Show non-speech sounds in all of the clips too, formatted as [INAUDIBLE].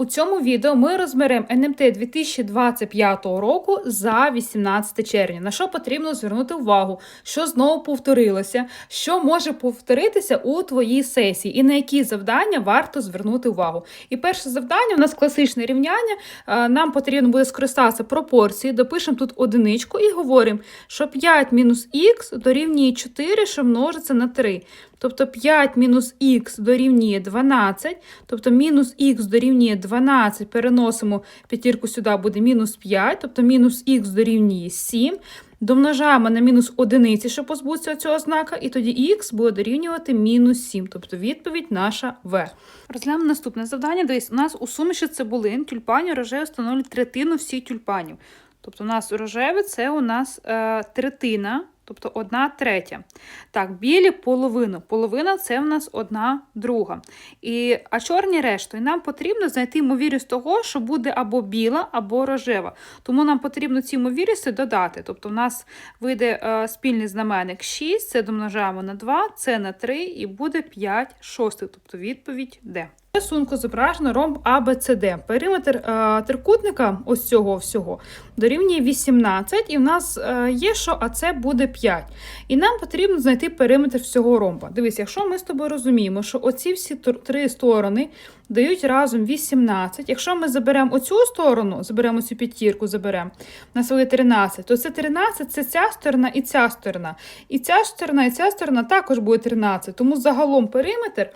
У цьому відео ми розберемо НМТ 2025 року за 18 червня. На що потрібно звернути увагу, що знову повторилося, що може повторитися у твоїй сесії, і на які завдання варто звернути увагу. І перше завдання у нас класичне рівняння. Е, Нам потрібно буде скористатися пропорцією, допишемо тут одиничку і говоримо, що 5 мінус х дорівнює 4, що множиться на 3. Тобто 5 мінус х дорівнює 12, тобто мінус х дорівнює 12, переносимо п'ятірку сюди, буде мінус 5, тобто мінус х дорівнює 7. Домножаємо на мінус одиниці, щоб позбутися цього знака, і тоді х буде дорівнювати мінус 7. Тобто відповідь наша В. Розглянемо наступне завдання. Дивись, у нас у суміші цибулин тюльпанів рожеві становлять третину всіх тюльпанів. Тобто у нас рожеве це у нас е, третина. Тобто одна третя. Так, білі половину. Половина це в нас одна друга. І, А чорні решту. І нам потрібно знайти ймовірність того, що буде або біла, або рожева. Тому нам потрібно ці ймовірності додати. Тобто в нас вийде е, спільний знаменник 6, це домножаємо на 2, це на 3 і буде 5 шостих. Тобто відповідь Д. Рисунку зображено ромб ABCD. Периметр е, трикутника ось цього всього дорівнює 18, і в нас е, є, що АЦ буде 5. І нам потрібно знайти периметр всього ромба. Дивись, якщо ми з тобою розуміємо, що оці всі три сторони дають разом 18. Якщо ми заберемо оцю сторону, заберемо цю п'ятірку, заберемо, нас буде 13, то це 13 це ця сторона і ця сторона. І ця сторона, і ця сторона також буде 13. Тому загалом периметр.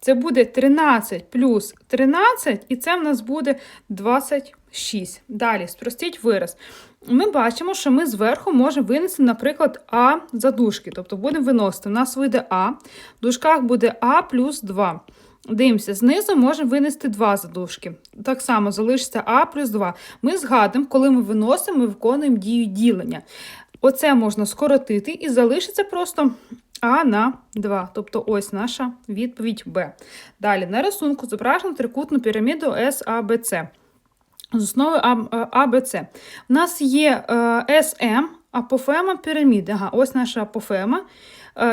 Це буде 13 плюс 13, і це в нас буде 26. Далі, спростіть вираз. Ми бачимо, що ми зверху можемо винести, наприклад, А за дужки. Тобто будемо виносити. У нас вийде А, в дужках буде А плюс 2. Дивимося, знизу можемо винести 2 задушки. Так само залишиться А плюс 2. Ми згадуємо, коли ми виносимо, ми виконуємо дію ділення. Оце можна скоротити і залишиться просто а на 2. Тобто ось наша відповідь Б. Далі на рисунку зображено трикутну піраміду SABC. З основи АБЦ. У нас є СМ, апофема піраміди. Ага, ось наша апофема.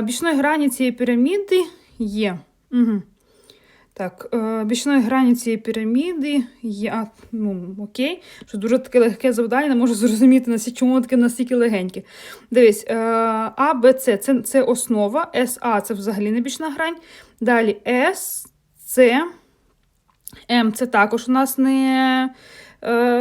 Бічної грані цієї піраміди є. Угу. Так, бічної грані цієї піраміди. А, ну, окей, що дуже таке легке завдання, не можу зрозуміти, чому таке настільки легеньке. Дивись, А, Б, С це, це основа, СА це взагалі не бічна грань. Далі С, С, М це також у нас не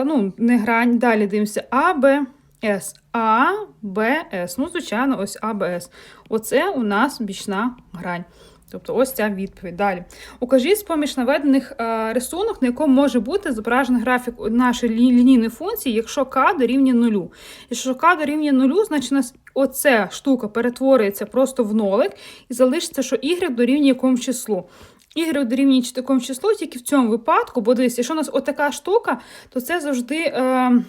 ну, не грань. Далі дивимося А, Б, С. А, Б, С. Ну, звичайно, ось А, Б, С. Оце у нас бічна грань. Тобто ось ця відповідь. Далі. Укажіть з-поміж наведених е, рисунок, на якому може бути зображений графік нашої лінійної функції, якщо k дорівнює нулю. Якщо k дорівнює нулю, значить оця штука перетворюється просто в нолик і залишиться, що y дорівнює якомусь числу. Y дорівнює такому числу тільки в цьому випадку, бо дивіться, якщо у нас отака штука, то це завжди. Е,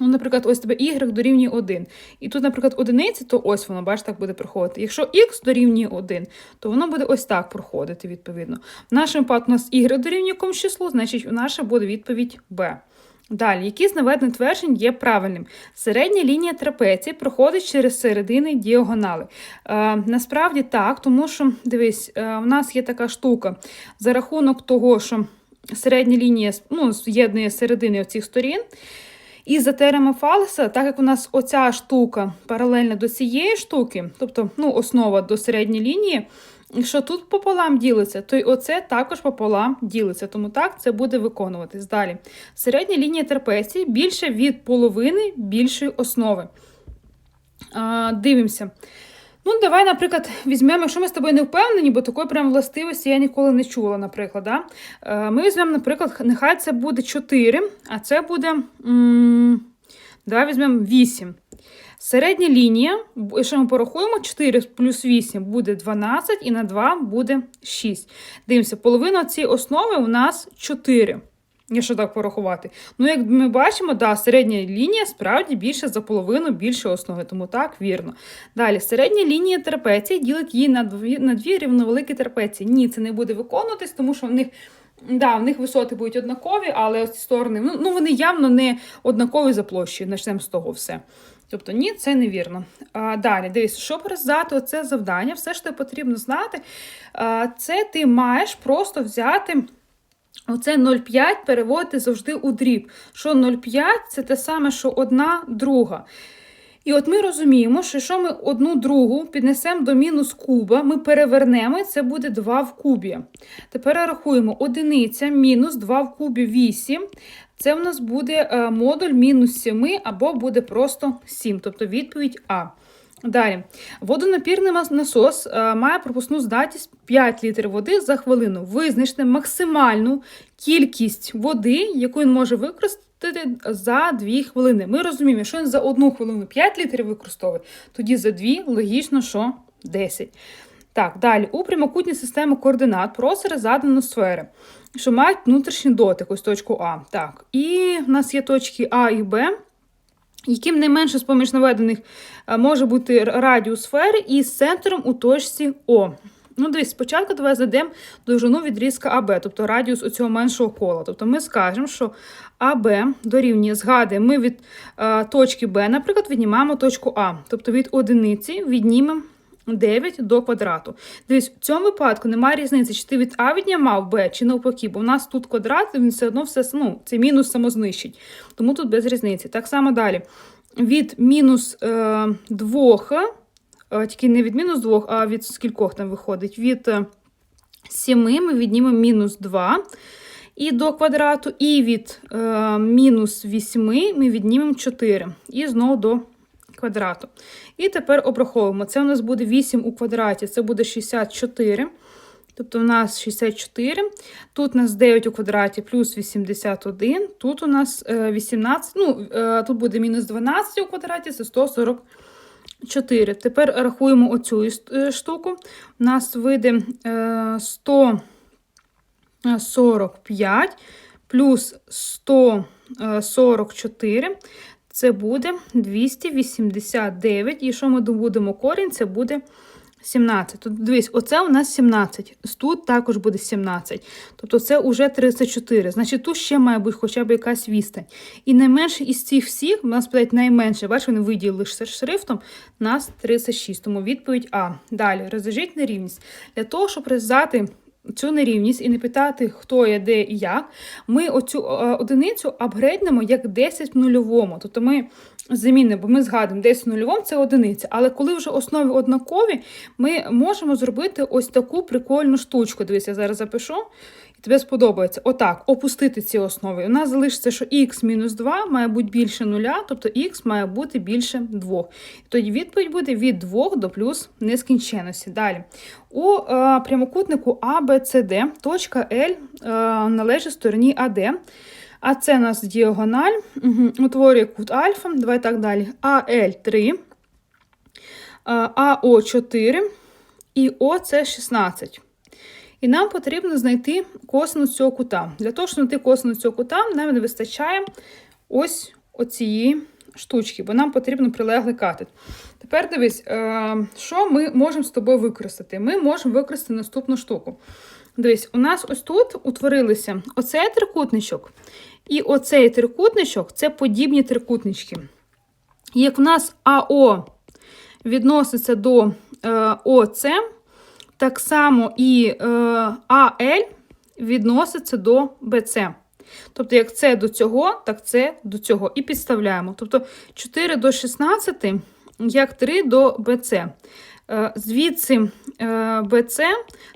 Ну, Наприклад, ось тебе y дорівнює 1. І тут, наприклад, одиниці, то ось воно, бачиш, так буде проходити. Якщо x дорівнює 1, то воно буде ось так проходити, відповідно. В нашому випадку у нас y дорівнює якомусь числу, значить, у наша буде відповідь b. Далі, які з наведених тверджень є правильним? Середня лінія трапеції проходить через середини діагонали. Е, Насправді так, тому що, дивись, е, в нас є така штука за рахунок того, що середня лінія ну, з'єднує середини оцих сторін. І за теорема Фалеса, так як у нас оця штука паралельна до цієї штуки, тобто ну, основа до середньої лінії, якщо тут пополам ділиться, то й оце також пополам ділиться. Тому так це буде виконуватись. Далі. Середня лінія трапеції більше від половини більшої основи. А, Дивимося. Ну, давай, наприклад, візьмемо, якщо ми з тобою не впевнені, бо такої прям властивості я ніколи не чула, наприклад. Да? Е, ми візьмемо, наприклад, нехай це буде 4, а це буде. М давай візьмемо 8. Середня лінія, якщо ми порахуємо, 4 плюс 8 буде 12, і на 2 буде 6. Дивимося, половина цієї основи у нас 4. Якщо так порахувати. Ну, як ми бачимо, да, середня лінія справді більше за половину більше основи, тому так, вірно. Далі, середня лінія трапеції ділить її на дві на дві рівновеликі трапеції. Ні, це не буде виконуватись, тому що в них да, в них висоти будуть однакові, але ці сторони ну, ну, вони явно не однакові за площею. Почнемо з того все. Тобто, ні, це невірно. А, Далі, дивись, щоб роздати оце завдання, все, що потрібно знати, а, це ти маєш просто взяти. Оце 0,5 переводити завжди у дріб. Що 0,5 це те саме, що одна друга. І от ми розуміємо, що якщо ми одну другу піднесемо до мінус куба, ми перевернемо, і це буде 2 в кубі. Тепер рахуємо одиниця мінус 2 в кубі 8. Це в нас буде е, модуль мінус 7 або буде просто 7, тобто відповідь А. Далі, водонапірний насос е, має пропускну здатність 5 літрів води за хвилину. Визначте максимальну кількість води, яку він може використати за 2 хвилини. Ми розуміємо, що він за 1 хвилину 5 літрів використовує, тоді за 2 логічно, що 10. Так, далі. У прямокутній системі координат простори задано сфери, що мають внутрішній дотик, ось точку А. Так, і в нас є точки А і Б яким не менше з-поміж наведених е, може бути радіус сфери із центром у точці О. Ну, дивись, спочатку давай знайдемо довжину відрізка АБ, тобто радіус цього меншого кола. Тобто ми скажемо, що АБ дорівнює, згади. ми від е, точки Б, наприклад, віднімаємо точку А. Тобто від одиниці віднімемо 9 до квадрату. Дивись, в цьому випадку немає різниці, чи ти від А віднімав Б, чи навпаки, бо в нас тут квадрат, він все одно все, ну, це мінус самознищить. Тому тут без різниці. Так само далі. Від мінус е, 2, е, тільки не від мінус 2, а від скількох там виходить? Від е, 7 ми віднімемо мінус 2 і до квадрату, і від е, мінус 8 ми віднімемо 4. І знову до квадрату. І тепер обраховуємо. Це у нас буде 8 у квадраті, це буде 64. Тобто у нас 64. Тут у нас 9 у квадраті плюс 81. Тут у нас е, 18. Ну, е, тут буде мінус 12 у квадраті, це 144. Тепер рахуємо оцю е, штуку. У нас вийде е, 145 плюс 144. Це буде 289. І що ми добудемо корінь, це буде 17. Тут дивись, оце у нас 17. Тут також буде 17. Тобто це вже 34. Значить, тут ще має бути хоча б якась відстань. І найменше із цих всіх, у нас питають найменше, бачиш, вони виділили шрифтом, у нас 36. Тому відповідь А. Далі, розв'яжіть нерівність. Для того, щоб розв'язати цю нерівність і не питати, хто є, де і як, ми оцю е, одиницю апгрейднемо як 10 в нульовому. Тобто ми замінимо, бо ми згадуємо 10 в нульовому це одиниця. Але коли вже основи однакові, ми можемо зробити ось таку прикольну штучку. Дивіться, я зараз запишу. І тобі сподобається. Отак, опустити ці основи. У нас залишиться, що х мінус 2 має бути більше нуля, тобто х має бути більше 2. Тоді відповідь буде від 2 до плюс нескінченності. Далі. У е, прямокутнику ABCD точка L е, належить стороні АД. А це у нас діагональ, угу. утворює кут альфа. Давай так далі. АЛ3, АО4 і ОЦ16. І нам потрібно знайти косинус цього кута. Для того, щоб знайти косинус цього кута, нам не вистачає ось оцієї штучки, бо нам потрібно прилеглий катет. Тепер дивись, е, що ми можемо з тобою використати? Ми можемо використати наступну штуку. Дивись, у нас ось тут утворилися оцей трикутничок і оцей трикутничок це подібні трикутнички. Як в нас АО відноситься до е, ОЦ, так само і е, АЛ відноситься до БЦ. Тобто, як це до цього, так це до цього. І підставляємо. Тобто 4 до 16, як 3 до БЦ. Е, Звідси е, БЦ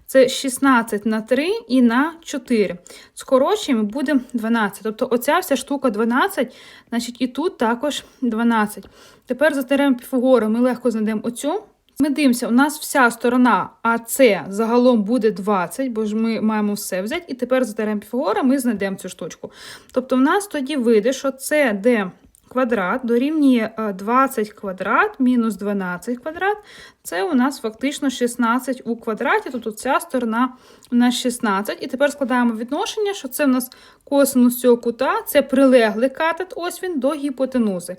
це 16 на 3 і на 4. Скорочуємо, буде 12. Тобто оця вся штука 12, значить і тут також 12. Тепер за теорем Піфагора ми легко знайдемо оцю. Ми дивимося, у нас вся сторона АС загалом буде 20, бо ж ми маємо все взяти. І тепер за теорем Піфагора ми знайдемо цю штучку. Тобто, в нас тоді вийде, що де квадрат дорівнює е, 20 квадрат мінус 12 квадрат. Це у нас фактично 16 у квадраті, тобто ця сторона у нас 16. І тепер складаємо відношення, що це у нас косинус цього кута, це прилеглий катет, ось він до гіпотенузи.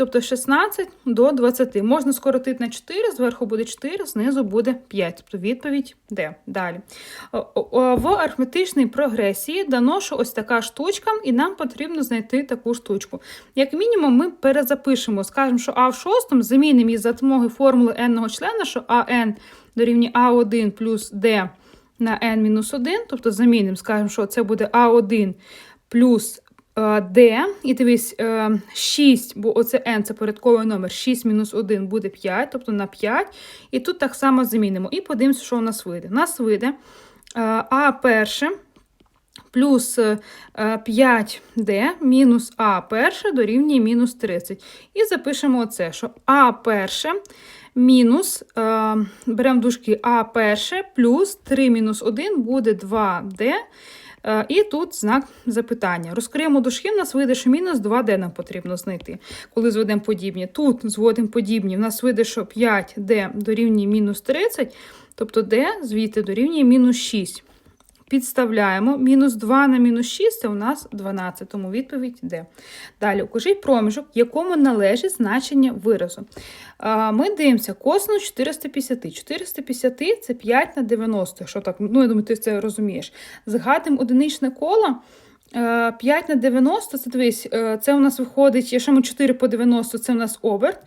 Тобто 16 до 20. Можна скоротити на 4, зверху буде 4, знизу буде 5. Тобто відповідь Д. Далі. В арифметичній прогресії дано, що ось така штучка, і нам потрібно знайти таку штучку. Як мінімум, ми перезапишемо, скажемо, що А в шостому замінимо її за допомогою формули n-ного члена, що АН дорівнює А1 плюс Д на n-1, тобто замінимо, скажемо, що це буде А1 плюс D, і дивись, е, 6, бо оце n це порядковий номер, 6 мінус 1 буде 5, тобто на 5. І тут так само замінимо. І подивимося, що у нас вийде. У нас вийде е, А перше плюс е, 5D мінус А перше дорівнює мінус 30. І запишемо оце, що А перше мінус, е, беремо дужки А перше плюс 3 мінус 1 буде 2D. Е, І тут знак запитання. Розкриємо дужки, в нас вийде, що мінус 2D нам потрібно знайти, коли зведемо подібні. Тут зводимо подібні, в нас вийде, що 5D дорівнює мінус 30, тобто D звідти дорівнює мінус 6. Підставляємо. Мінус 2 на мінус 6 це у нас 12, тому відповідь Д. Далі укажіть проміжок, якому належить значення виразу. Ми дивимося косинус 450. 450 це 5 на 90. Що так? Ну, я думаю, ти це розумієш. Згадуємо одиничне коло. Е, 5 на 90, це дивись, е, це у нас виходить, якщо ми 4 по 90, це у нас оберт.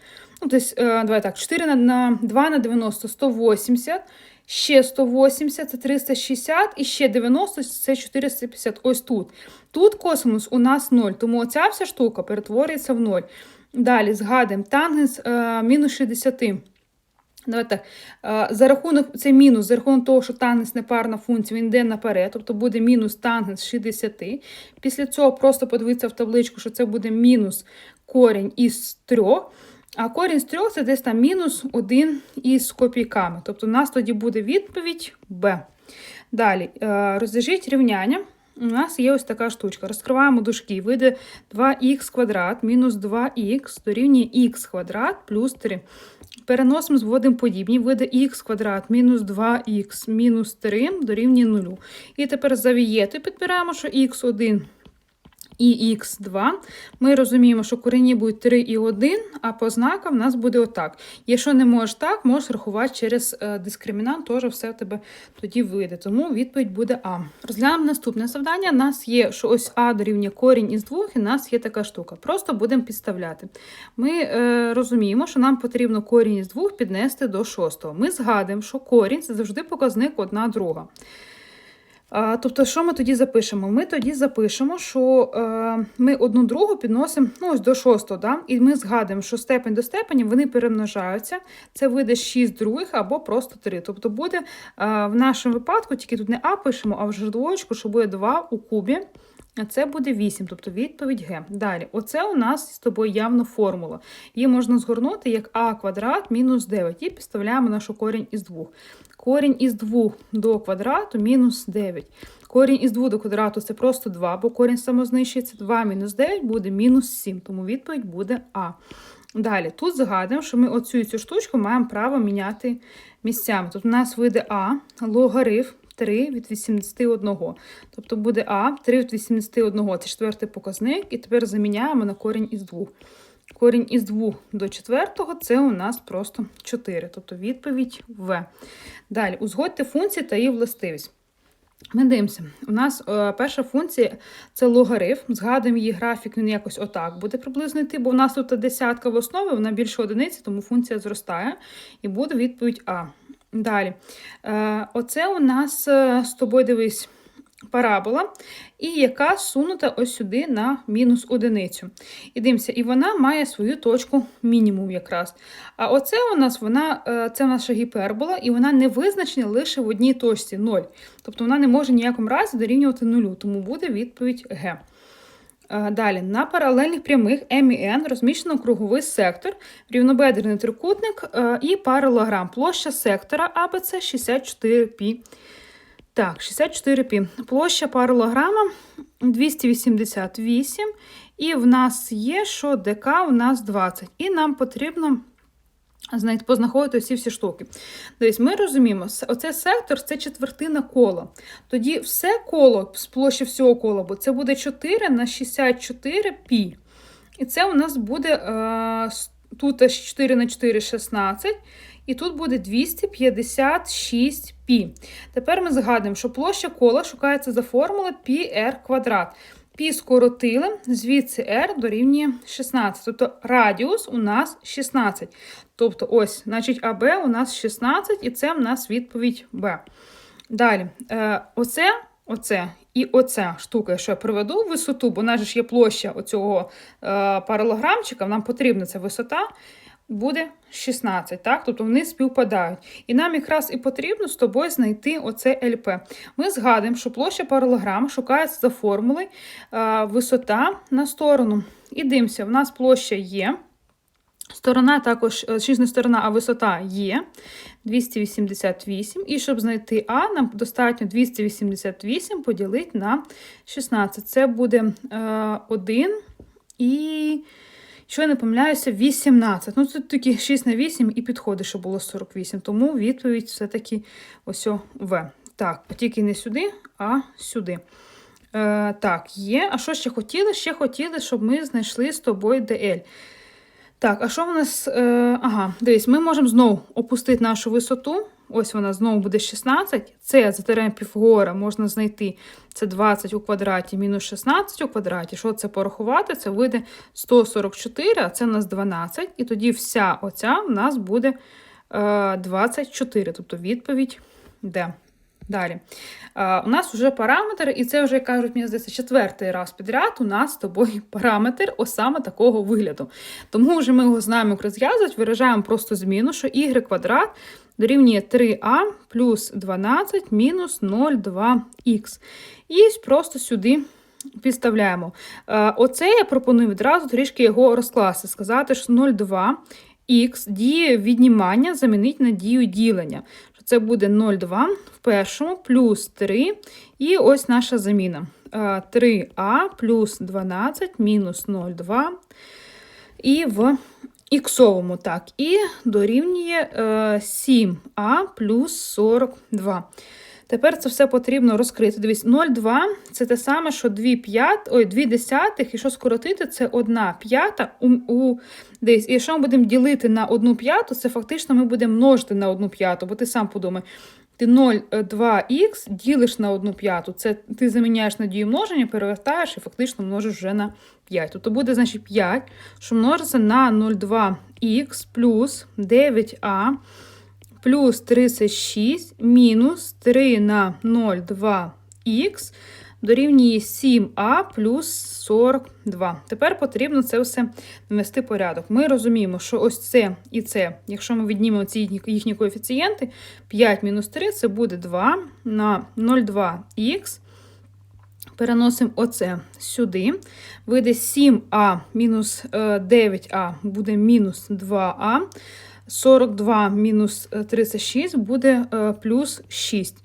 Ну, тобто, давай так, 4 на, на 2 на 90 180, ще 180 це 360, і ще 90 це 450. Ось тут. Тут косинус у нас 0, тому оця вся штука перетворюється в 0. Далі згадуємо тангенс е, мінус 60. Давай так. е, За рахунок, це мінус, за рахунок того, що тангенс непарна функція, він йде наперед, тобто буде мінус тангенс 60. Після цього просто подивитися в табличку, що це буде мінус корінь із 3. А корінь з 3 це десь там мінус 1 із копійками. Тобто у нас тоді буде відповідь Б. Далі, е, розв'яжіть рівняння. У нас є ось така штучка. Розкриваємо дужки. Вийде 2х квадрат мінус 2х дорівнює х квадрат плюс 3. Переносимо, зводимо подібні. Вийде х квадрат мінус 2х мінус 3 дорівнює 0. І тепер завієту підбираємо, що х1 і х2. Ми розуміємо, що корені будуть 3 і 1, а по знакам в нас буде отак. Якщо не можеш так, можеш рахувати через е, дискримінант, теж все в тебе тоді вийде. Тому відповідь буде А. Розглянемо наступне завдання. У нас є, що ось А дорівнює корінь із двох, і у нас є така штука. Просто будемо підставляти. Ми е, розуміємо, що нам потрібно корінь із двох піднести до шостого. Ми згадуємо, що корінь це завжди показник одна друга. Тобто, що ми тоді запишемо? Ми тоді запишемо, що е, ми одну другу підносимо ну, ось до шостого, да? і ми згадуємо, що степень до степені вони перемножаються. Це вийде 6 других або просто 3. Тобто буде е, в нашому випадку, тільки тут не А пишемо, а вже двоєчку, що буде 2 у кубі. А це буде 8, тобто відповідь Г. Далі, оце у нас з тобою явно формула. Її можна згорнути як А квадрат мінус 9. І підставляємо нашу корінь із 2. Корінь із 2 до квадрату мінус 9. Корінь із 2 до квадрату це просто 2, бо корінь самознищується 2 мінус 9 буде мінус 7, тому відповідь буде А. Далі, тут згадуємо, що ми оцю цю штучку маємо право міняти місцями. Тут у нас вийде А, логарифм 3 від 81. Тобто буде А, 3 від 81 це четвертий показник, і тепер заміняємо на корінь із 2. Корінь із 2 до 4 це у нас просто 4, тобто відповідь В. Далі, узгодьте функції та її властивість. Ми дивимося. У нас е, перша функція це логарифм. Згадуємо її графік, він якось отак буде приблизно йти, бо у нас тут десятка в основі, вона більше одиниці, тому функція зростає. І буде відповідь А. Далі. Е, оце у нас е, з тобою дивись. Парабола, і яка сунута ось сюди на мінус одиницю. І дивимося, і вона має свою точку мінімум якраз. А оце у нас вона, е, це наша гіпербола, і вона не визначена лише в одній точці 0. Тобто вона не може ніякому разі дорівнювати нулю, тому буде відповідь Г. Е, Далі, на паралельних прямих М і Н розміщено круговий сектор, рівнобедрений трикутник е, і паралограм. Площа сектора АБЦ 64π. Так, 64 пі. Площа паралограма 288. І в нас є, що ДК у нас 20. І нам потрібно познаходити всі всі штуки. Тобто ми розуміємо, оцей сектор це четвертина кола. Тоді все коло з площі всього кола, бо це буде 4 на 64 пі. І це у нас буде е, тут 4 на 4 16. І тут буде 256 пі. Тепер ми згадуємо, що площа кола шукається за формулою πr квадрат. Пі скоротили, звідси r дорівнює 16. Тобто радіус у нас 16. Тобто, ось, значить, АБ у нас 16, і це в нас відповідь Б. Далі, е, оце, оце і оця штука, що я приведу висоту, бо в нас же ж є площа оцього е, паралограмчика, нам потрібна ця висота, буде 16, так? Тобто вони співпадають. І нам якраз і потрібно з тобою знайти оце ЛП. Ми згадуємо, що площа паралограма шукається за формулою е, висота на сторону. І дивимося, в нас площа є. Сторона також, е, чи сторона, а висота є 288. І щоб знайти А, нам достатньо 288 поділити на 16. Це буде е, 1 і, що я не помиляюся, 18. Ну, тут такі 6 на 8 і підходить, що було 48. Тому відповідь все-таки ось В. Так, тільки не сюди, а сюди. Е, так, є. А що ще хотіли? Ще хотіли, щоб ми знайшли з тобою DL. Так, а що в нас? Е, ага, дивись, ми можемо знову опустити нашу висоту. Ось вона знову буде 16. Це за теорем Піфагора можна знайти. Це 20 у квадраті мінус 16 у квадраті. Що це порахувати? Це вийде 144, а це в нас 12. І тоді вся оця в нас буде е, 24. Тобто відповідь де. Далі. У нас вже параметр, і це вже, як кажуть, мені здається, четвертий раз підряд у нас з тобою [LAUGHS] параметр ось саме такого вигляду. Тому вже ми його знаємо, як розв'язувати, виражаємо просто зміну, що y квадрат дорівнює 3а плюс 12 мінус 0,2х. І просто сюди підставляємо. Оце я пропоную відразу трішки його розкласти, сказати, що 0,2х діє віднімання замінить на дію ділення. Це буде 0,2 в першому плюс 3. І ось наша заміна. 3а плюс 12 мінус 0,2. І в іксовому, так, і дорівнює 7а плюс 42. Тепер це все потрібно розкрити. Дивись, 0,2 це те саме, що 2 п'ят, ой, 2 десятих, і що скоротити, це 1 п'ята у, у десь. І якщо ми будемо ділити на 1 п'яту, це фактично ми будемо множити на 1 п'яту, бо ти сам подумай. Ти 0,2х ділиш на 1 п'яту. Це ти заміняєш на дію множення, перевертаєш і фактично множиш вже на 5. Тобто буде, значить, 5, що множиться на 0,2х плюс 9а плюс 36 мінус 3 на 0,2х дорівнює 7а плюс 42. Тепер потрібно це все навести порядок. Ми розуміємо, що ось це і це, якщо ми віднімемо ці їхні коефіцієнти, 5 мінус 3 це буде 2 на 0,2х. Переносимо оце сюди. Вийде 7а мінус 9а буде мінус 2а. 42 мінус 36 буде е, плюс 6.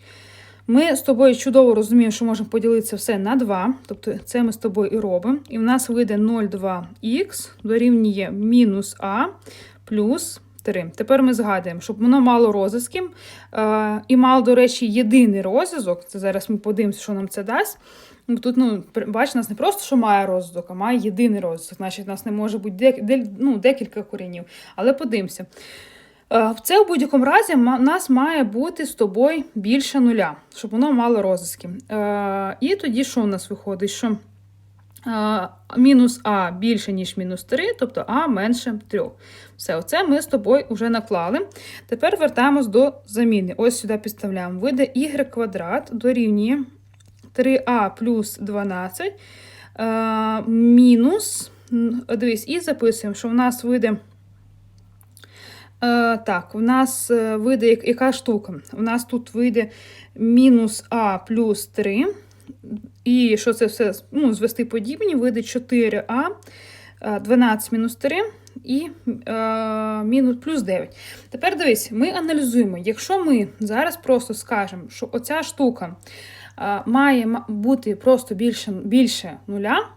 Ми з тобою чудово розуміємо, що можемо поділитися все на 2, тобто це ми з тобою і робимо. І в нас вийде 0,2х дорівнює мінус а плюс 3. Тепер ми згадуємо, щоб воно мало розв'язків. Е, і мало, до речі, єдиний розв'язок. Це зараз ми подивимося, що нам це дасть. Тут, ну, бач, нас не просто що має розвиток, а має єдиний розвиток. Значить, у нас не може бути ну, декілька коренів. Але подивимося. Е, це в будь-якому разі у нас має бути з тобою більше нуля, щоб воно мало розв'язки. Е, і тоді що у нас виходить? Що мінус А більше, ніж мінус 3, тобто А менше 3. Все, оце ми з тобою вже наклали. Тепер вертаємось до заміни. Ось сюди підставляємо. Вийде y квадрат дорівнює 3а плюс 12 е, мінус. Дивись, і записуємо, що в нас вийде. Так, у нас е, вийде яка штука? У нас тут вийде мінус А плюс 3. І що це все ну, звести подібні, вийде 4А, 12 мінус 3 і е, мінус плюс 9. Тепер дивись, ми аналізуємо. Якщо ми зараз просто скажемо, що оця штука має бути просто більше більше нуля,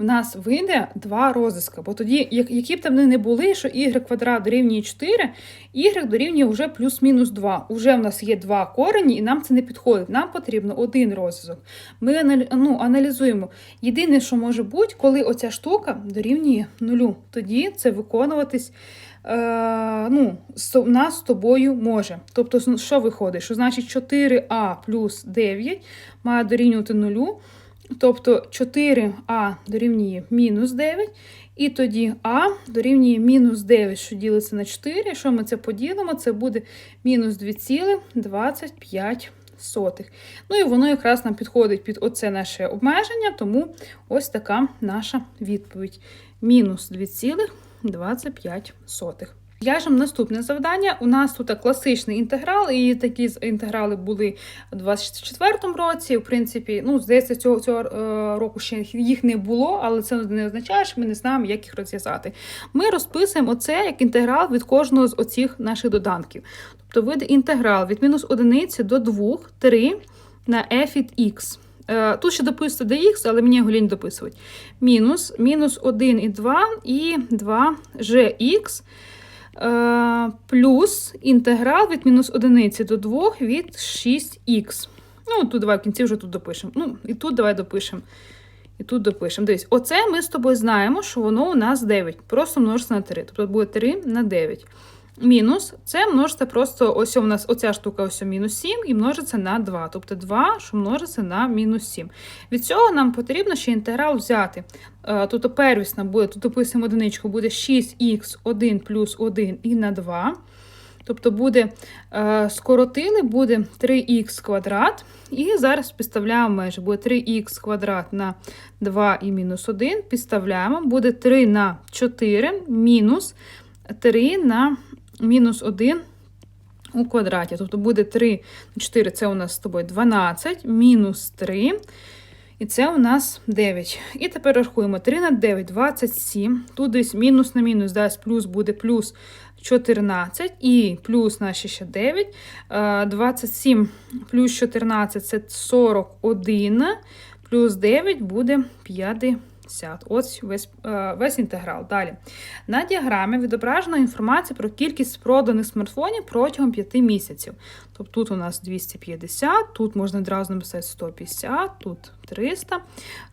в нас вийде два розиска. Бо тоді, які б там не були, що y квадрат дорівнює 4, y дорівнює вже плюс-мінус 2. Уже в нас є два корені, і нам це не підходить. Нам потрібно один розв'язок. Ми ну, аналізуємо. Єдине, що може бути, коли оця штука дорівнює нулю. Тоді це виконуватись е, ну, нас з тобою може. Тобто, що виходить? Що значить 4а плюс 9 має дорівнювати нулю. Тобто 4а дорівнює мінус 9, і тоді а дорівнює мінус 9, що ділиться на 4. Що ми це поділимо? Це буде мінус 2,25. сотих. Ну і воно якраз нам підходить під оце наше обмеження, тому ось така наша відповідь. Мінус 2,25. В'яжемо наступне завдання. У нас тут класичний інтеграл, і такі інтеграли були у 24-му році. В принципі, ну, здається, цього, цього е, року ще їх не було, але це не означає, що ми не знаємо, як їх розв'язати. Ми розписуємо це як інтеграл від кожного з оцих наших доданків. Тобто вийде інтеграл від мінус 1 до 2, 3 на f від x. Е, Тут ще дописувати dx, але мені його лінь дописувати. Мінус, мінус 1 і 2 і 2 gx плюс інтеграл від мінус 1 до 2 від 6х. Ну, тут давай в кінці вже тут допишемо. Ну, і тут давай допишемо. І тут допишемо. Дивись, оце ми з тобою знаємо, що воно у нас 9. Просто множиться на 3. Тобто буде 3 на 9. Мінус це множиться просто ось у нас оця штука ось мінус 7 і множиться на 2. Тобто 2, що множиться на мінус 7. Від цього нам потрібно ще інтеграл взяти. Е, Тут первісна буде, тут описуємо одиничку, буде 6х1 плюс 1 і на 2. Тобто буде е, скоротили, буде 3х квадрат. І зараз підставляємо межі. Буде 3х квадрат на 2 і мінус 1. Підставляємо, буде 3 на 4 мінус 3 на мінус 1 у квадраті. Тобто буде 3 на 4, це у нас з тобою 12, мінус 3. І це у нас 9. І тепер рахуємо 3 на 9, 27. Тут десь мінус на мінус дасть плюс, буде плюс 14. І плюс наші ще 9. Е, 27 плюс 14 це 41. Плюс 9 буде 50. Ось весь, е, весь інтеграл. Далі. На діаграмі відображена інформація про кількість проданих смартфонів протягом 5 місяців. Тобто тут у нас 250, тут можна одразу написати 150, тут 300,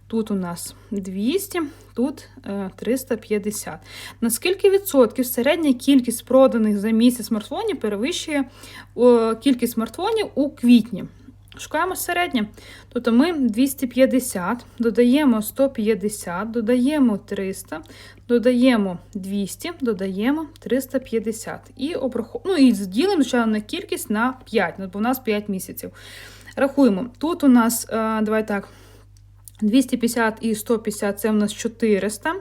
тут у нас 200, тут е, 350. На скільки відсотків середня кількість проданих за місяць смартфонів перевищує е, кількість смартфонів у квітні? Шукаємо середнє. Тобто ми 250, додаємо 150, додаємо 300, додаємо 200, додаємо 350. І обраху... ну, і зділимо, звичайно, на кількість на 5, ну, бо у нас 5 місяців. Рахуємо. Тут у нас, е, давай так, 250 і 150 це у нас 400.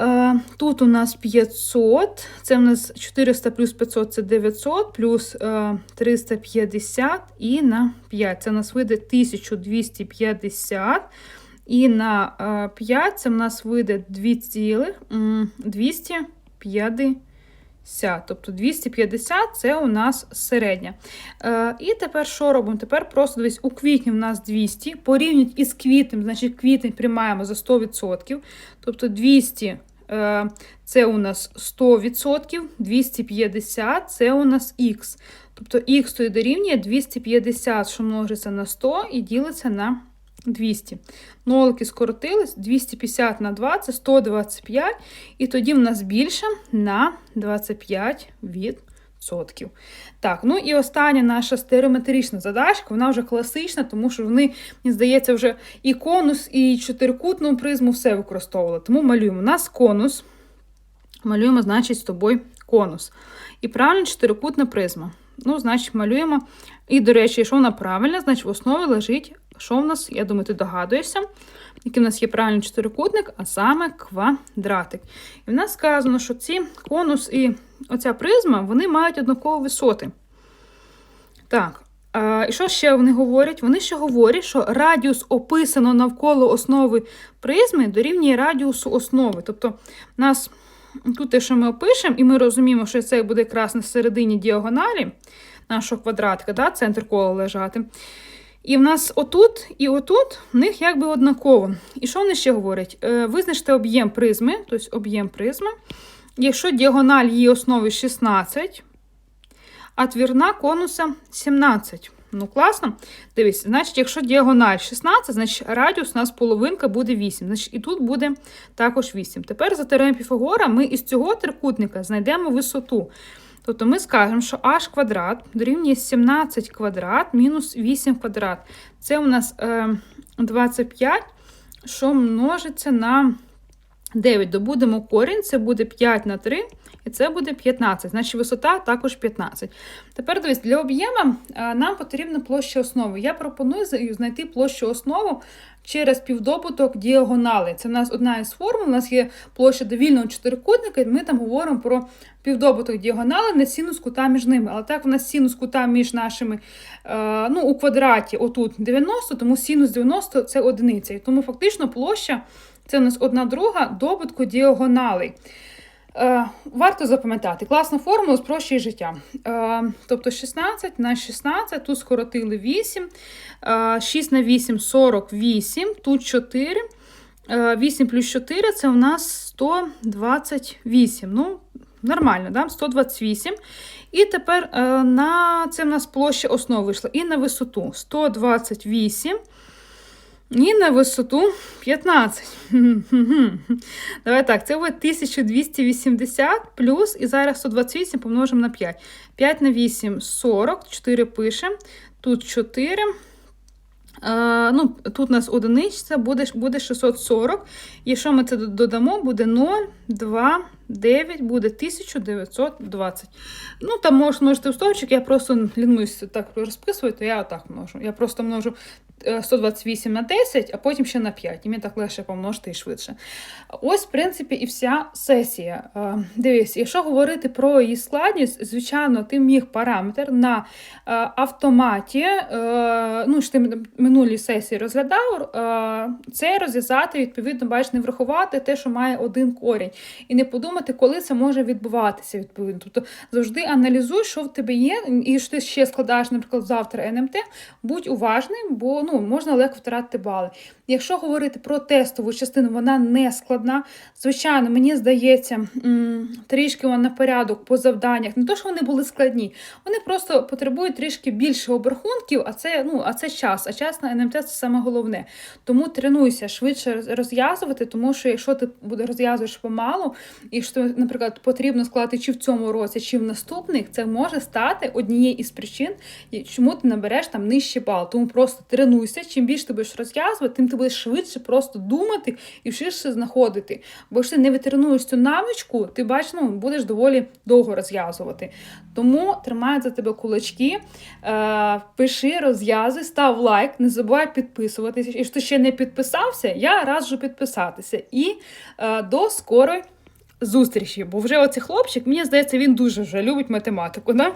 Е, Тут у нас 500, це у нас 400 плюс 500 це 900, плюс е, 350 і на 5. Це у нас вийде 1250. І на е, 5 це у нас вийде 2 250. Тобто 250 це у нас середня. Е, і тепер що робимо? Тепер просто дивись, у квітні в нас 200. Порівнюють із квітнем, значить квітень приймаємо за 100%. Тобто 200 е, це у нас 100%, 250 це у нас х. Тобто х то дорівнює 250, що множиться на 100 і ділиться на 200. Нолики скоротились, 250 на 2 це 125, і тоді в нас більше на 25 відсотків. Так, ну і остання наша стереометрична задачка, вона вже класична, тому що вони, мені здається, вже і конус, і чотирикутну призму все використовували. Тому малюємо. У нас конус. Малюємо, значить, з тобою конус. І правильно чотирикутна призма. Ну, значить, малюємо. І, до речі, що вона правильна, значить, в основі лежить, що в нас, я думаю, ти догадуєшся, який в нас є правильний чотирикутник, а саме квадратик. І в нас сказано, що ці конус і оця призма, вони мають однакові висоти. Так, а, і що ще вони говорять? Вони ще говорять, що радіус описано навколо основи призми дорівнює радіусу основи. Тобто, в нас тут те, що ми опишемо, і ми розуміємо, що це буде якраз на середині діагоналі нашого квадратика, да, центр кола лежати. І в нас отут і отут в них якби однаково. І що вони ще говорять? Е, визначте об'єм призми, тобто об'єм призми. Якщо діагональ її основи 16, а твірна конуса 17. Ну, класно. Дивись, значить, якщо діагональ 16, значить радіус у нас половинка буде 8. Значить, і тут буде також 8. Тепер за теоремою Піфагора ми із цього трикутника знайдемо висоту. Тобто ми скажемо, що h квадрат дорівнює 17 квадрат мінус 8 квадрат. Це у нас е, 25, що множиться на 9 добудемо корінь, це буде 5 на 3, і це буде 15. Значить, висота також 15. Тепер дивись, для об'єму е, нам потрібна площа основи. Я пропоную знайти площу основу через півдобуток діагонали. Це в нас одна із формул. У нас є площа довільного чотирикутника, і ми там говоримо про півдобуток діагонали на синус кута між ними. Але так, у нас синус кута між нашими е, ну, у квадраті отут 90, тому синус 90 це одиниця. І тому фактично площа це у нас одна друга добутку діагоналей. Е, варто запам'ятати, класна формула спрощує життя. Е, тобто 16 на 16, тут скоротили 8, е, 6 на 8 48, тут 4. Е, 8 плюс 4 це у нас 128. Ну, нормально, да? 128. І тепер е, на це в нас площа основи вийшла. І на висоту 128. І на висоту 15. [LAUGHS] Давай так, це буде 1280 плюс, і зараз 128 помножимо на 5. 5 на 8 40, 4 пишемо, тут 4. Е, ну, тут у нас одиничця, буде, буде 640. Якщо ми це додамо, буде 0, 2, 9, буде 1920. Ну, там мож, можете в стовпчик, я просто лінуюсь так розписувати, то я отак множу. Я просто множу 128 на 10, а потім ще на 5. І мені так легше помножити і швидше. Ось, в принципі, і вся сесія. Е, Дивись, якщо говорити про її складність, звичайно, ти міг параметр на е, автоматі, е, ну, що ти минулі сесії розглядав, це розв'язати, відповідно, бачиш, не врахувати те, що має один корінь. І не подумати, коли це може відбуватися, відповідно. Тобто завжди аналізуй, що в тебе є, і що ти ще складаєш, наприклад, завтра НМТ, будь уважним, бо ну, можна легко втратити бали. Якщо говорити про тестову частину, вона не складна. Звичайно, мені здається, трішки вона порядок по завданнях. Не то, що вони були складні, вони просто потребують трішки більше обрахунків, а це, ну, а це час. А час на НМТ це саме головне. Тому тренуйся швидше розв'язувати, тому що якщо ти розв'язуєш помалу, і що, наприклад, потрібно складати чи в цьому році, чи в наступних, це може стати однією із причин, чому ти набереш там нижче бал. Тому просто тренуйся. Чим більше ти будеш розв'язувати, тим ти будеш швидше просто думати і швидше знаходити. Бо якщо ти не витренуєш цю навичку, ти бачиш, ну, будеш доволі довго розв'язувати. Тому тримаю за тебе кулачки, е, пиши, розв'язуй, став лайк, не забувай підписуватися. Якщо ти ще не підписався, я раджу підписатися. І е, до скорої зустрічі. Бо вже оцей хлопчик, мені здається, він дуже вже любить математику. Да?